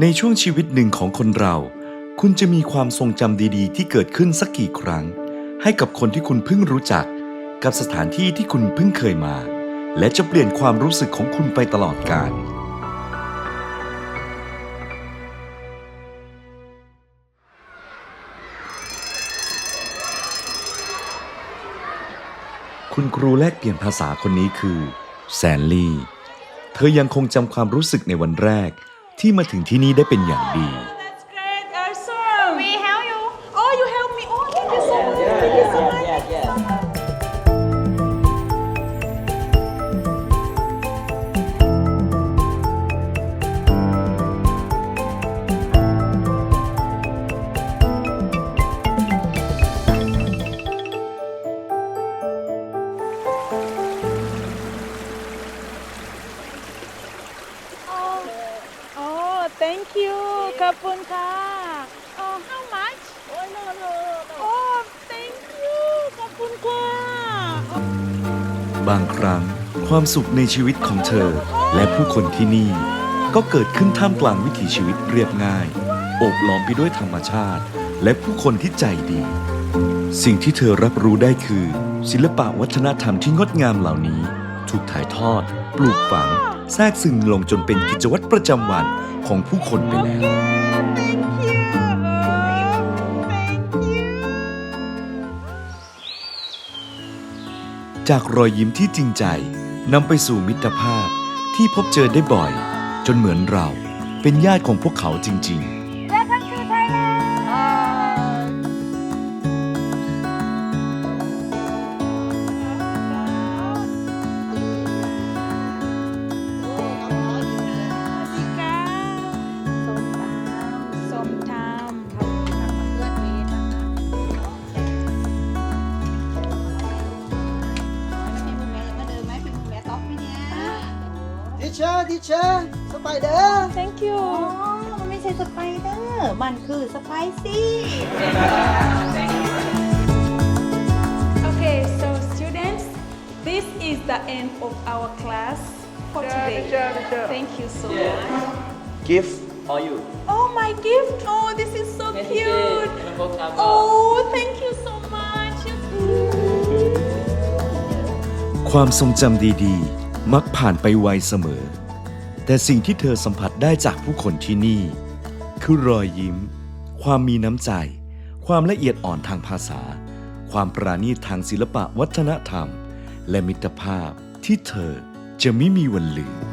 ในช่วงชีวิตหนึ่งของคนเรา คุณจะมีความทรงจำดีๆ ที่เกิดขึ้นสักกี่ครั้ง ให้กับคนที่คุณเพิ่งรู้จัก กับสถานที่ที่คุณเพิ่งเคยมา และจะเปลี่ยนความรู้สึกของคุณไปตลอดกาลคุณครูแลกเปลี่ยนภาษาคนนี้คือแซนลี่ เธอยังคงจำความรู้สึกในวันแรก ที่มาถึงที่นี่ได้เป็นอย่างดี thank you. ขอบคุณค่ะ Oh, how much? Oh, no, no, no. Oh, thank you. ขอบคุณค่ะ บางครั้งความสุขในชีวิตของเธอ และผู้คนที่นี่ ก็เกิดขึ้นท่ามกลางวิถีชีวิตเรียบง่ายโอบล้อมไปด้วยธรรมชาติ และผู้คนที่ใจดี สิ่งที่เธอรับรู้ได้คือ ศิลปะวัฒนธรรมที่งดงามเหล่านี้ ถูกถ่ายทอด ปลูกฝัง แทรกซึมลงจนเป็นกิจวัตรประจำวันของผู้คนไปแล้ว จากรอยยิ้มที่จริงใจนำไปสู่มิตรภาพที่พบเจอได้บ่อย จนเหมือนเราเป็นญาติของพวกเขาจริง ๆ ทิเชอร์ทิเชอร์สไปเดอร์ thank you มันไม่ใช่สไปเดอร์ มันคือสไปซี่ Okay, so students, this is the end of our class for today. Thank you so much. กิฟต์ Or you? Oh, my gift! Oh, this is so Yes, cute. yes, yes. Welcome. Oh, thank you so much. ความทรงจำดีๆ มักผ่านไปไวเสมอ แต่สิ่งที่เธอสัมผัสได้จากผู้คนที่นี่ คือรอยยิ้ม ความมีน้ำใจ ความละเอียดอ่อนทางภาษา ความปราณีตทางศิลปะวัฒนธรรม และมิตรภาพที่เธอจะไม่มีวันลืม